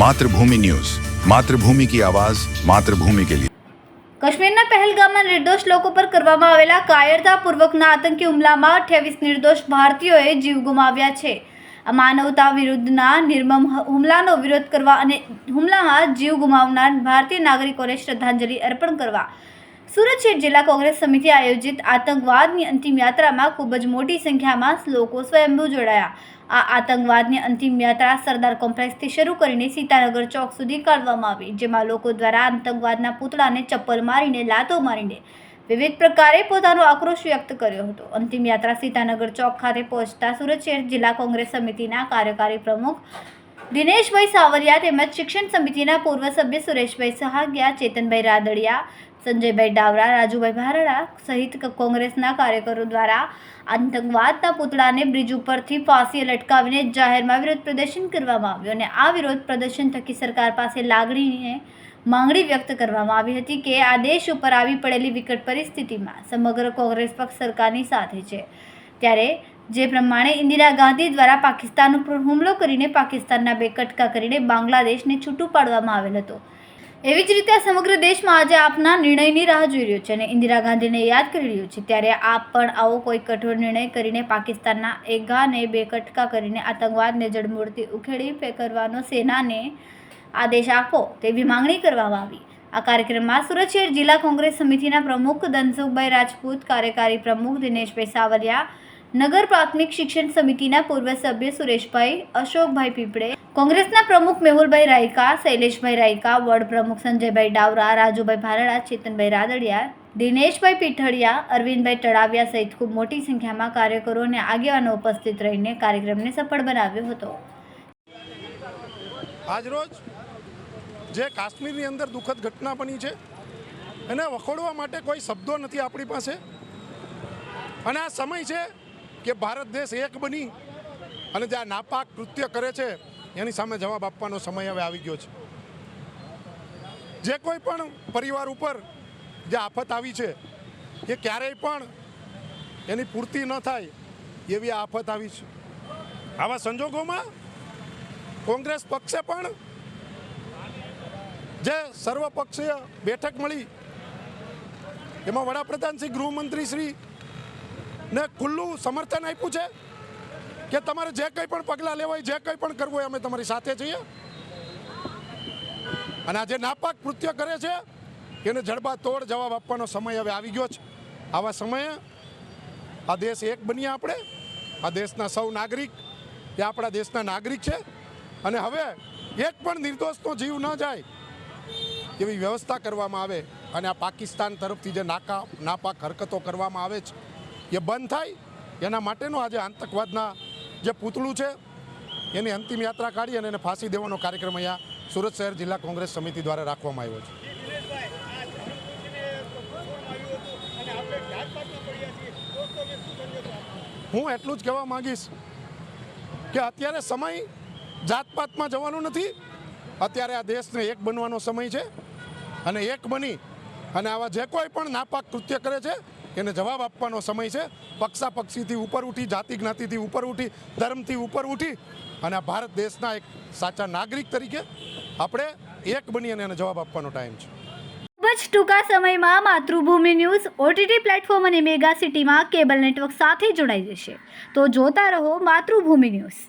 Mathrubhumi news. Mathrubhumi કી આવાજ, માતૃભૂમિ કે લીએ કાશ્મીરના પહેલગામમાં નિર્દોષ લોકો પર કરવામાં આવેલા કાયરતાપૂર્વકના આતંકી હુમલામાં અઠ્યાવીસ નિર્દોષ ભારતીયોએ જીવ ગુમાવ્યા છે. આ માનવતા વિરુદ્ધના નિર્મમ હુમલાનો વિરોધ કરવા અને હુમલામાં જીવ ગુમાવનાર ભારતીય નાગરિકોને શ્રદ્ધાંજલિ અર્પણ કરવા સુરત શહેર જિલ્લા કોંગ્રેસ સમિતિ આયોજિત આતંકવાદની અંતિમ યાત્રામાં ખૂબ જ મોટી સંખ્યામાં લોકો સ્વયંભૂ જોડાયા. આ આતંકવાદની અંતિમ યાત્રા સરદાર કોમ્પ્લેક્સથી શરૂ કરીને સીતાનગર ચોક સુધી કાઢવામાં આવી, જેમાં લોકો દ્વારા આતંકવાદના પૂતળાને ચપ્પલ મારીને, લાતો મારીને વિવિધ પ્રકારે પોતાનો આક્રોશ વ્યક્ત કર્યો હતો. અંતિમ યાત્રા સીતાનગર ચોક ખાતે પહોંચતા સુરત શહેર જિલ્લા કોંગ્રેસ સમિતિના કાર્યકારી પ્રમુખ દિનેશભાઈ સાવરિયા તેમજ શિક્ષણ સમિતિના પૂર્વ સભ્ય સુરેશભાઈ સહાગિયા, ચેતનભાઈ રાદડિયા સંજયભાઈ ડાવરા, રાજુભાઈ ભારડા સહિત કોંગ્રેસના કાર્યકરો દ્વારા આતંકવાદના પૂતળાને બ્રિજ ઉપરથી ફાંસીએ લટકાવીને જાહેરમાં વિરોધ પ્રદર્શન કરવામાં આવ્યું અને આ વિરોધ પ્રદર્શન થકી સરકાર પાસે લાગણીને માંગણી વ્યક્ત કરવામાં આવી હતી કે આ દેશ ઉપર આવી પડેલી વિકટ પરિસ્થિતિમાં સમગ્ર કોંગ્રેસ પક્ષ સરકારની સાથે છે. ત્યારે જે પ્રમાણે ઇન્દિરા ગાંધી દ્વારા પાકિસ્તાન ઉપર હુમલો કરીને પાકિસ્તાનના બે કટકા કરીને બાંગ્લાદેશને છૂટું પાડવામાં આવેલ હતો. એવી જ રીતે આ સમગ્ર દેશમાં આજે આપના નિર્ણયની રાહ જોઈ રહ્યો છે અને ઇન્દિરા ગાંધીને યાદ કરી રહ્યો છે. ત્યારે આપ પણ આવો કોઈ કઠોર નિર્ણય કરીને પાકિસ્તાનના એક ગાને બે કટકા કરીને આતંકવાદને જડમૂળથી ઉખેડી ફેંકરવાનો સેનાને આદેશ આપો તેવી માંગણી કરવામાં આવી. આ કાર્યક્રમમાં સુરત શહેર જિલ્લા કોંગ્રેસ સમિતિના પ્રમુખ ધનસુખભાઈ રાજપૂત, કાર્યકારી પ્રમુખ દિનેશભાઈ સાવલિયા નગર પ્રાથમિક શિક્ષણ સમિતિના પૂર્વ સભ્ય સુરેશભાઈ, અશોકભાઈ પીપળે કોંગ્રેસના પ્રમુખ મેહુલભાઈ રાયકા, શૈલેષભાઈ રાયકા વોર્ડ પ્રમુખ સંજયભાઈ ડાવરા રાજુભાઈ ભારડા, ચેતનભાઈ રાદડિયા, દિનેશભાઈ પીઠડિયા, અરવિંદભાઈ તળાવિયા સહિત ખૂબ મોટી સંખ્યામાં કાર્યકરો અને આગેવાનો ઉપસ્થિત રહીને કાર્યક્રમને સફળ બનાવ્યો હતો. આજરોજ જે કાશ્મીરની અંદર દુઃખદ ઘટના બની છે, એને વખોડવા માટે કોઈ શબ્દો નથી આપણી પાસે. અને આ સમય છે કે ભારત દેશ એક બની અને જે આ નાપાક કૃત્ય કરે છે એની સામે જવાબ આપવાનો સમય હવે આવી ગયો છે. જે કોઈ પણ પરિવાર ઉપર જે આફત આવી છે, એ ક્યારેય પણ એની પૂર્તિ ન થાય એવી આફત આવી છે. આવા સંજોગોમાં કોંગ્રેસ પક્ષે પણ જે સર્વપક્ષીય બેઠક મળી, એમાં વડાપ્રધાન શ્રી, ગૃહમંત્રી શ્રી ને ખુલ્લું સમર્થન આપ્યું છે. કે તમારે જે કંઈ પણ પગલાં લેવા હોય, જે કંઈ પણ કરવું હોય, અમે તમારી સાથે છીએ અને આ જે નાપાક કૃત્ય કરે છે, એને જડબા તોડ જવાબ આપવાનો સમય હવે આવી ગયો છે. આવા સમયે આ દેશ એક બનીએ આપણે. આ દેશના સૌ નાગરિક, એ આપણા દેશના નાગરિક છે. અને હવે એક પણ નિર્દોષનો જીવ ન જાય એવી વ્યવસ્થા કરવામાં આવે. અને આ પાકિસ્તાન તરફથી જે નાકા, નાપાક હરકતો કરવામાં આવે છે, એ બંધ થાય. એના માટેનો આજે આતંકવાદના જે પૂતળું છે એની અંતિમ યાત્રા કાઢી અને એને ફાંસી દેવાનો કાર્યક્રમ અહીંયા સુરત શહેર જિલ્લા કોંગ્રેસ સમિતિ દ્વારા રાખવામાં આવ્યો છે. હું એટલું જ કહેવા માંગીશ કે અત્યારે સમય જાતપાતમાં જવાનો નથી. અત્યારે આ દેશને એક બનવાનો સમય છે અને એક બની અને આવા જે કોઈ પણ નાપાક કૃત્ય કરે છે, એને જવાબ આપવાનો સમય છે. પક્ષાપક્ષીથી ઉપર ઉઠી, જાતિ જ્ઞાતિથી ઉપર ઉઠી, ધર્મથી ઉપર ઉઠી અને ભારત દેશના એક સાચા નાગરિક તરીકે આપણે એક બની અને એને જવાબ આપવાનો ટાઈમ છે. ખૂબ જ ટૂંકા સમયમાં માતૃભૂમિ ન્યૂઝ ઓટીટી પ્લેટફોર્મ અને મેગા સિટીમાં કેબલ નેટવર્ક સાથે જોડાઈ જશે. તો જોતા રહો માતૃભૂમિ ન્યૂઝ.